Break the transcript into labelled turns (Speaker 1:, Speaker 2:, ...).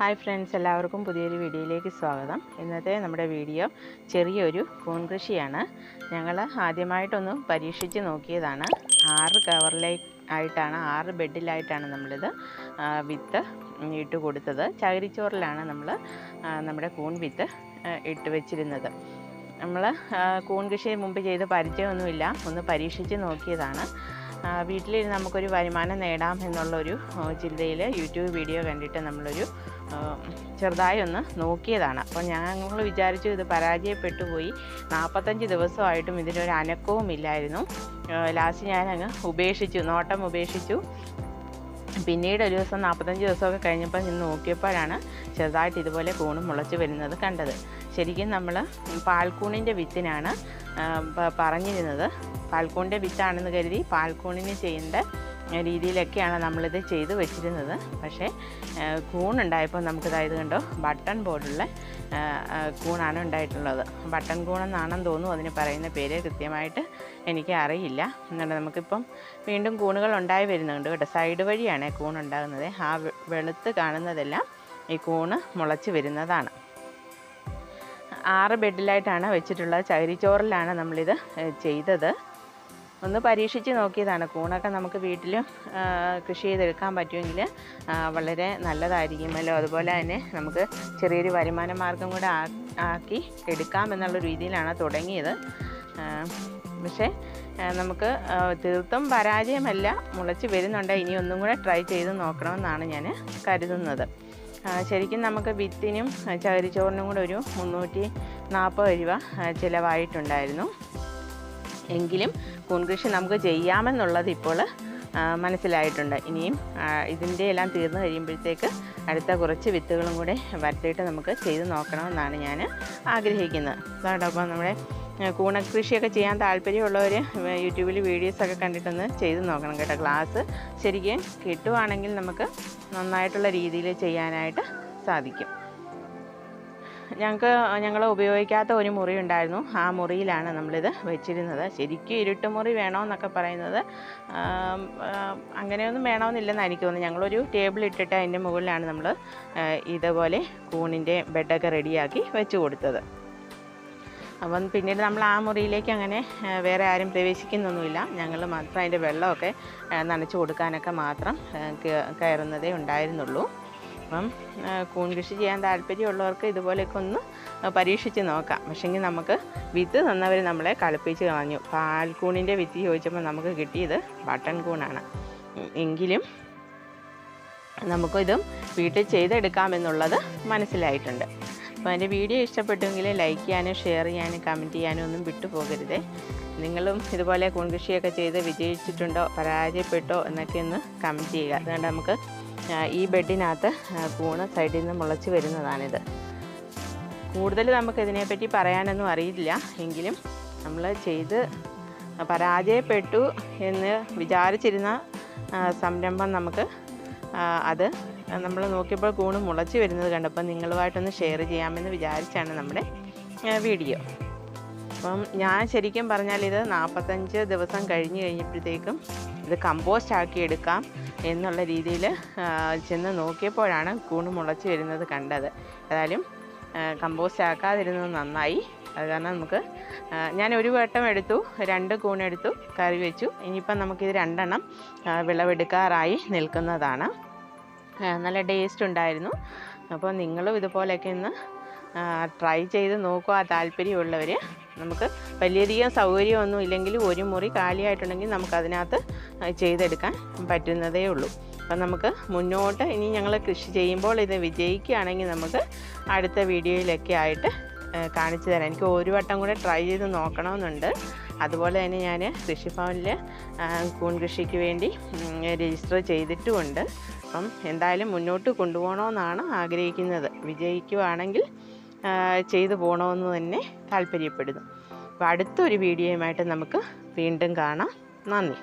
Speaker 1: Hi friends എല്ലാവർക്കും പുതിയൊരു വീഡിയോയിലേക്ക് സ്വാഗതം. ഇന്നത്തെ നമ്മുടെ വീഡിയോ ചെറിയൊരു കൂൺ കൃഷിയാണ് ഞങ്ങൾ ആദ്യമായിട്ടൊന്ന് പരീക്ഷിച്ച് നോക്കിയതാണ്. ആറ് കവറിലേ ആയിട്ടാണ് ആറ് ബെഡിലായിട്ടാണ് നമ്മളിത് വിത്ത് ഇട്ട് കൊടുത്തത്. ചകിരിച്ചോറിലാണ് നമ്മൾ നമ്മുടെ കൂൺ വിത്ത് ഇട്ട് വെച്ചിരുന്നത്. നമ്മൾ കൂൺ കൃഷി മുമ്പ് ചെയ്ത് പരിചയമൊന്നുമില്ല. ഒന്ന് പരീക്ഷിച്ച് നോക്കിയതാണ്. വീട്ടിലിരുന്ന് നമുക്കൊരു വരുമാനം നേടാം എന്നുള്ളൊരു ചിന്തയിൽ യൂട്യൂബ് വീഡിയോ കണ്ടിട്ട് നമ്മളൊരു ചെറുതായി ഒന്ന് നോക്കിയതാണ്. അപ്പോൾ ഞങ്ങൾ വിചാരിച്ചു ഇത് പരാജയപ്പെട്ടു പോയി. നാൽപ്പത്തഞ്ച് ദിവസമായിട്ടും ഇതിനൊരു അനക്കവും ഇല്ലായിരുന്നു. ലാസ്റ്റ് ഞാനങ്ങ് ഉപേക്ഷിച്ചു നോട്ടം ഉപേക്ഷിച്ചു. പിന്നീട് ഒരു ദിവസം നാൽപ്പത്തഞ്ച് ദിവസമൊക്കെ കഴിഞ്ഞപ്പോൾ നിന്ന് നോക്കിയപ്പോഴാണ് ചെറുതായിട്ട് ഇതുപോലെ കൂണ് മുളച്ച് വരുന്നത് കണ്ടത്. ശരിക്കും നമ്മൾ പാൽക്കൂണിന്റെ വിത്തിനാണ് പറഞ്ഞിരുന്നത്. പാൽക്കൂണിന്റെ വിത്താണെന്ന് കരുതി പാൽക്കൂണിന് ചെയ്യേണ്ട രീതിയിലൊക്കെയാണ് നമ്മളിത് ചെയ്ത് വെച്ചിരുന്നത്. പക്ഷേ കൂണുണ്ടായപ്പോൾ നമുക്കിതായത് കണ്ടോ? ബട്ടൺ പോലുള്ള കൂണാണ് ഉണ്ടായിട്ടുള്ളത്. ബട്ടൺ കൂണെന്നാണെന്ന് തോന്നുന്നു അതിന് പറയുന്ന പേര് കൃത്യമായിട്ട് എനിക്ക് അറിയില്ല. എന്നുണ്ട് നമുക്കിപ്പം വീണ്ടും കൂണുകൾ ഉണ്ടായി വരുന്നുണ്ട് കേട്ടോ. സൈഡ് വഴിയാണ് കൂണുണ്ടാകുന്നത് ആ വെളുത്ത് കാണുന്നതെല്ലാം ഈ കൂണ് മുളച്ച് വരുന്നതാണ്. ആറ് ബെഡിലായിട്ടാണ് വെച്ചിട്ടുള്ളത്. ചകിരിച്ചോറിലാണ് നമ്മളിത് ചെയ്തത്. ഒന്ന് പരീക്ഷിച്ച് നോക്കിയതാണ്. കൂണൊക്കെ നമുക്ക് വീട്ടിലും കൃഷി ചെയ്തെടുക്കാൻ പറ്റുമെങ്കിൽ വളരെ നല്ലതായിരിക്കുമല്ലോ. അതുപോലെ തന്നെ നമുക്ക് ചെറിയൊരു വരുമാന മാർഗം കൂടെ ആക്കി എടുക്കാം എന്നുള്ള രീതിയിലാണ് തുടങ്ങിയത്. പക്ഷേ നമുക്ക് തീർത്തും പരാജയമല്ല മുളച്ച് വരുന്നുണ്ട്. ഇനി ഒന്നും കൂടെ ട്രൈ ചെയ്ത് നോക്കണമെന്നാണ് ഞാൻ കരുതുന്നത്. ശരിക്കും നമുക്ക് വിത്തിനും ചകിരിച്ചോറിനും കൂടെ ഒരു മുന്നൂറ്റി നാൽപ്പത് രൂപ ചിലവായിട്ടുണ്ടായിരുന്നു. എങ്കിലും കൂൺകൃഷി നമുക്ക് ചെയ്യാമെന്നുള്ളത് ഇപ്പോൾ മനസ്സിലായിട്ടുണ്ട്. ഇനിയും ഇതിന്റെ എല്ലാം തീർന്നു കഴിയുമ്പോഴത്തേക്ക് അടുത്ത കുറച്ച് വിത്തുകളും കൂടെ വരുത്തിയിട്ട് നമുക്ക് ചെയ്ത് നോക്കണമെന്നാണ് ഞാൻ ആഗ്രഹിക്കുന്നത്. അതോടൊപ്പം നമ്മുടെ കൂണക്കൃഷിയൊക്കെ ചെയ്യാൻ താല്പര്യമുള്ളവർ യൂട്യൂബിൽ വീഡിയോസൊക്കെ കണ്ടിട്ടൊന്ന് ചെയ്ത് നോക്കണം കേട്ടോ. ക്ലാസ് ശരിക്കും കിട്ടുവാണെങ്കിൽ നമുക്ക് നന്നായിട്ടുള്ള രീതിയിൽ ചെയ്യാനായിട്ട് സാധിക്കും. ഞങ്ങൾക്ക് ഞങ്ങൾ ഉപയോഗിക്കാത്ത ഒരു മുറി ഉണ്ടായിരുന്നു. ആ മുറിയിലാണ് നമ്മളിത് വെച്ചിരുന്നത്. ശരിക്കും ഇരുട്ടുമുറി വേണമെന്നൊക്കെ പറയുന്നത് അങ്ങനെയൊന്നും വേണമെന്നില്ലെന്ന് എനിക്ക് തോന്നുന്നു ഞങ്ങളൊരു ടേബിൾ ഇട്ടിട്ട് അതിന്റെ മുകളിലാണ് നമ്മൾ ഇതുപോലെ കൂണിന്റെ ബെഡൊക്കെ റെഡിയാക്കി വെച്ച് കൊടുത്തത്. അപ്പം പിന്നീട് നമ്മൾ ആ മുറിയിലേക്ക് അങ്ങനെ വേറെ ആരും പ്രവേശിക്കുന്നൊന്നുമില്ല. ഞങ്ങൾ മാത്രം അതിന്റെ വെള്ളമൊക്കെ നനച്ച് കൊടുക്കാനൊക്കെ മാത്രം കയറുന്നതേ ഉണ്ടായിരുന്നുള്ളൂ. അപ്പം കൂൺ കൃഷി ചെയ്യാൻ താല്പര്യമുള്ളവർക്ക് ഇതുപോലെയൊക്കെ ഒന്ന് പരീക്ഷിച്ച് നോക്കാം. പക്ഷേങ്കിൽ നമുക്ക് വിത്ത് തന്നവർ നമ്മളെ കളിപ്പിച്ച് കളഞ്ഞു. പാൽക്കൂണിന്റെ വിത്ത് ചോദിച്ചപ്പോൾ നമുക്ക് കിട്ടിയത് ബട്ടൺ കൂണാണ്. എങ്കിലും നമുക്കിതും വീട്ടിൽ ചെയ്തെടുക്കാമെന്നുള്ളത് മനസ്സിലായിട്ടുണ്ട്. അപ്പോൾ എന്റെ വീഡിയോ ഇഷ്ടപ്പെട്ടെങ്കിൽ ലൈക്ക് ചെയ്യാനും ഷെയർ ചെയ്യാനും കമന്റ് ചെയ്യാനും ഒന്നും വിട്ടുപോകരുതേ. നിങ്ങളും ഇതുപോലെ കൂൺകൃഷിയൊക്കെ ചെയ്ത് വിജയിച്ചിട്ടുണ്ടോ പരാജയപ്പെട്ടോ എന്നൊക്കെ ഒന്ന് കമന്റ് ചെയ്യുക. അതുകൊണ്ട് നമുക്ക് ഈ ബെഡിനകത്ത് കൂണ് സൈഡിൽ നിന്ന് മുളച്ച് വരുന്നതാണിത്. കൂടുതൽ നമുക്കിതിനെപ്പറ്റി പറയാനൊന്നും അറിയില്ല. എങ്കിലും നമ്മൾ ചെയ്ത് പരാജയപ്പെട്ടു എന്ന് വിചാരിച്ചിരുന്ന സംരംഭം നമുക്ക് അത് നമ്മൾ നോക്കിയപ്പോൾ കൂണ് മുളച്ച് വരുന്നത് കണ്ടപ്പോൾ നിങ്ങളുമായിട്ടൊന്ന് ഷെയർ ചെയ്യാമെന്ന് വിചാരിച്ചാണ് നമ്മുടെ വീഡിയോ. അപ്പം ഞാൻ ശരിക്കും പറഞ്ഞാൽ ഇത് നാൽപ്പത്തഞ്ച് ദിവസം കഴിഞ്ഞ് കഴിഞ്ഞപ്പോഴത്തേക്കും ഇത് കമ്പോസ്റ്റ് ആക്കി എടുക്കാം എന്നുള്ള രീതിയിൽ ചെന്ന് നോക്കിയപ്പോഴാണ് കൂണ് മുളച്ച് വരുന്നത് കണ്ടത്. ഏതായാലും കമ്പോസ്റ്റ് ആക്കാതിരുന്നത് നന്നായി. അത് കാരണം നമുക്ക് ഞാൻ ഒരു വട്ടം എടുത്തു രണ്ട് കൂണെടുത്തു കറി വെച്ചു. ഇനിയിപ്പം നമുക്കിത് രണ്ടെണ്ണം വിളവെടുക്കാറായി നിൽക്കുന്നതാണ്. നല്ല ടേസ്റ്റ് ഉണ്ടായിരുന്നു. അപ്പോൾ നിങ്ങളും ഇതുപോലെയൊക്കെ ഒന്ന് ട്രൈ ചെയ്ത് നോക്കുക താല്പര്യമുള്ളവർ നമുക്ക് വലിയധികം സൗകര്യമൊന്നും ഇല്ലെങ്കിൽ ഒരു മുറി കാലിയായിട്ടുണ്ടെങ്കിൽ നമുക്കതിനകത്ത് ചെയ്തെടുക്കാൻ പറ്റുന്നതേ ഉള്ളൂ. അപ്പം നമുക്ക് മുന്നോട്ട് ഇനി ഞങ്ങൾ കൃഷി ചെയ്യുമ്പോൾ ഇത് വിജയിക്കുകയാണെങ്കിൽ നമുക്ക് അടുത്ത വീഡിയോയിലൊക്കെ ആയിട്ട് കാണിച്ചു തരാം. എനിക്ക് ഒരു വട്ടം കൂടെ ട്രൈ ചെയ്ത് നോക്കണമെന്നുണ്ട്. അതുപോലെ തന്നെ ഞാൻ കൃഷിഭവനിൽ കൂൺ കൃഷിക്ക് വേണ്ടി രജിസ്റ്റർ ചെയ്തിട്ടുമുണ്ട്. അപ്പം എന്തായാലും മുന്നോട്ട് കൊണ്ടുപോകണമെന്നാണ് ആഗ്രഹിക്കുന്നത്. വിജയിക്കുവാണെങ്കിൽ ചെയ്തു പോകണമെന്ന് തന്നെ താല്പര്യപ്പെടുന്നു. അപ്പോൾ അടുത്തൊരു വീഡിയോയുമായിട്ട് നമുക്ക് വീണ്ടും കാണാം. നന്ദി.